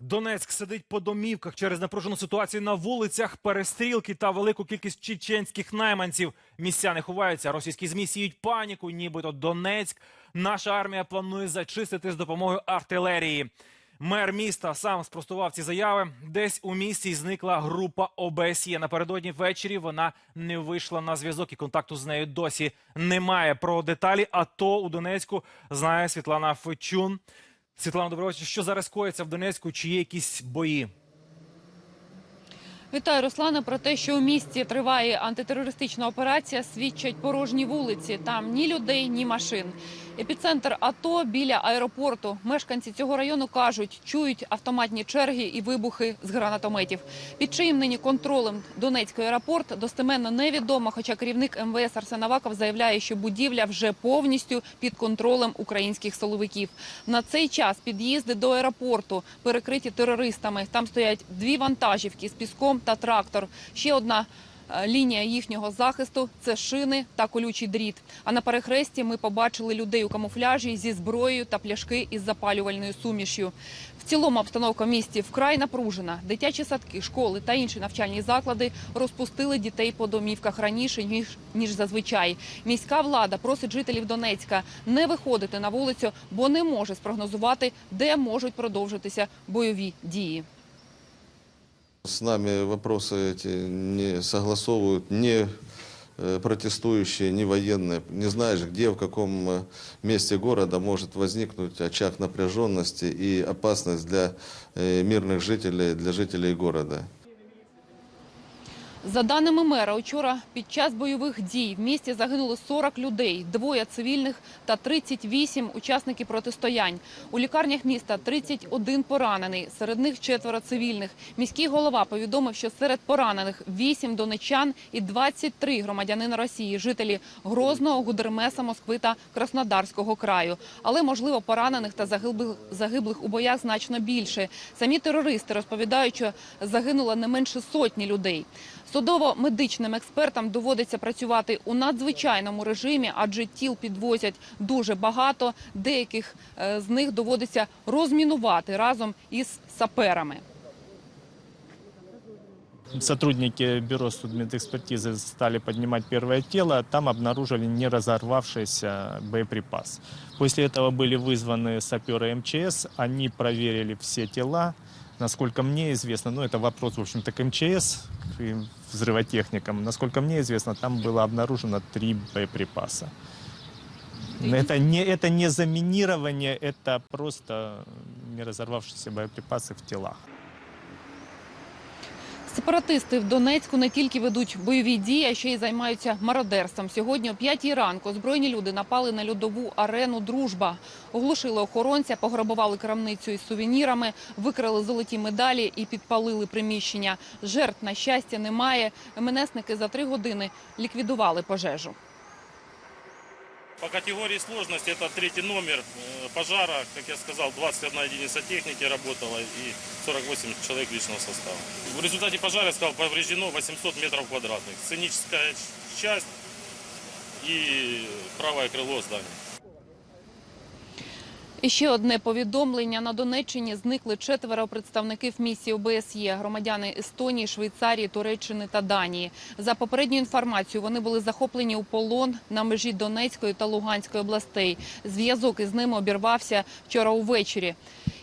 Донецьк сидить по домівках через напружену ситуацію на вулицях, перестрілки та велику кількість чеченських найманців. Містяни ховаються. Російські змі сіють паніку, нібито Донецьк. Наша армія планує зачистити з допомогою артилерії. Мер міста сам спростував ці заяви. Десь у місті зникла група ОБСЄ. Напередодні ввечері вона не вийшла на зв'язок і контакту з нею досі немає. Про деталі АТО у Донецьку знає Світлана Фечун. Світлана добровича, що зараз коїться в Донецьку? Чи є якісь бої? Вітаю, Руслана. Про те, що у місті триває антитерористична операція, свідчать порожні вулиці. Там ні людей, ні машин. Епіцентр АТО біля аеропорту. Мешканці цього району кажуть, чують автоматні черги і вибухи з гранатометів. Під чиїм нині контролем Донецький аеропорт достеменно невідомо. Хоча керівник МВС Арсен Аваков заявляє, що будівля вже повністю під контролем українських силовиків. На цей час під'їзди до аеропорту перекриті терористами. Там стоять дві вантажівки з піском та трактор. Ще одна лінія їхнього захисту це шини та колючий дріт. А на перехресті ми побачили людей у камуфляжі зі зброєю та пляшки із запалювальною сумішю. В цілому обстановка в місті вкрай напружена. Дитячі садки, школи та інші навчальні заклади розпустили дітей по домівках раніше ніж ніж зазвичай. Міська влада просить жителів Донецька не виходити на вулицю, бо не може спрогнозувати, де можуть продовжитися бойові дії. С нами вопросы эти не согласовывают ни э, протестующие, ни военные. Не знаешь, где, в каком э, месте города может возникнуть очаг напряженности и опасность для э, мирных жителей, для жителей города. За даними мера, учора під час бойових дій в місті загинули 40 людей, двоє цивільних та 38 учасників протистоянь. У лікарнях міста 31 поранений, серед них четверо цивільних. Міський голова повідомив, що серед поранених 8 донечан і 23 громадянина Росії, жителі Грозного, Гудермеса, Москви та Краснодарського краю. Але можливо поранених та загиблих, загиблих у боях значно більше. Самі терористи розповідають, що загинуло не менше сотні людей. Судово-медичним експертам доводиться працювати у надзвичайному режимі, адже тіл підвозять дуже багато. Деяких е, з них доводиться розмінувати разом із саперами. Сотрудники бюро судмедэкспертизы стали поднимать первое тело, там обнаружили не разорвавшийся боеприпас. После этого были вызваны саперы МЧС, они проверили все тела. Насколько мне известно, ну это вопрос, в общем-то, к МЧС и взрывотехникам. Насколько мне известно, там было обнаружено три боеприпаса. Это не, это не заминирование, это просто не разорвавшиеся боеприпасы в телах. Сепаратисти в Донецьку не тільки ведуть бойові дії, а ще й займаються мародерством. Сьогодні о 5 ранку збройні люди напали на льодову арену Дружба, оглушили охоронця, пограбували крамницю із сувенірами, викрали золоті медалі і підпалили приміщення. Жертв на щастя немає. МНСники за три години ліквідували пожежу. По категории сложности это третий номер э, пожара. Как я сказал, 21 единица техники работала и 48 человек личного состава. В результате пожара, сказал, повреждено 800 метров квадратных. Сценическая часть и правое крыло здания. І ще одне повідомлення на Донеччині зникли четверо представників місії ОБСЄ, громадяни Естонії, Швейцарії, Туреччини та Данії. За попередньою інформацією, вони були захоплені у полон на межі Донецької та Луганської областей. Зв'язок із ними обірвався вчора увечері.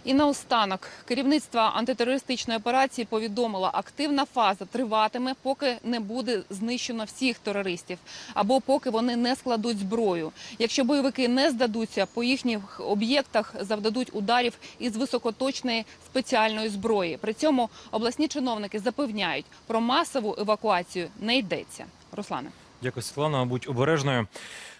І наостанок керівництво антитерористичної операції повідомило, активна фаза триватиме, поки не буде знищено всіх терористів, або поки вони не складуть зброю. Якщо бойовики не здадуться, по їхніх об'єктах завдадуть ударів із високоточної спеціальної зброї. При цьому обласні чиновники запевняють, про масову евакуацію не йдеться. Руслане. Дякую, Світлана. Будь обережною.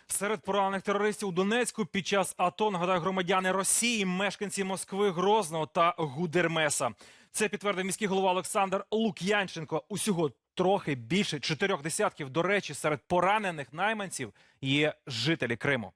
Серед поранених терористів у Донецьку під час АТО нагадаю громадяни Росії, мешканці Москви, Грозного та Гудермеса. Це підтвердив міський голова Олександр Лук'янченко. Усього трохи більше чотирьох десятків. До речі, серед поранених найманців є жителі Криму.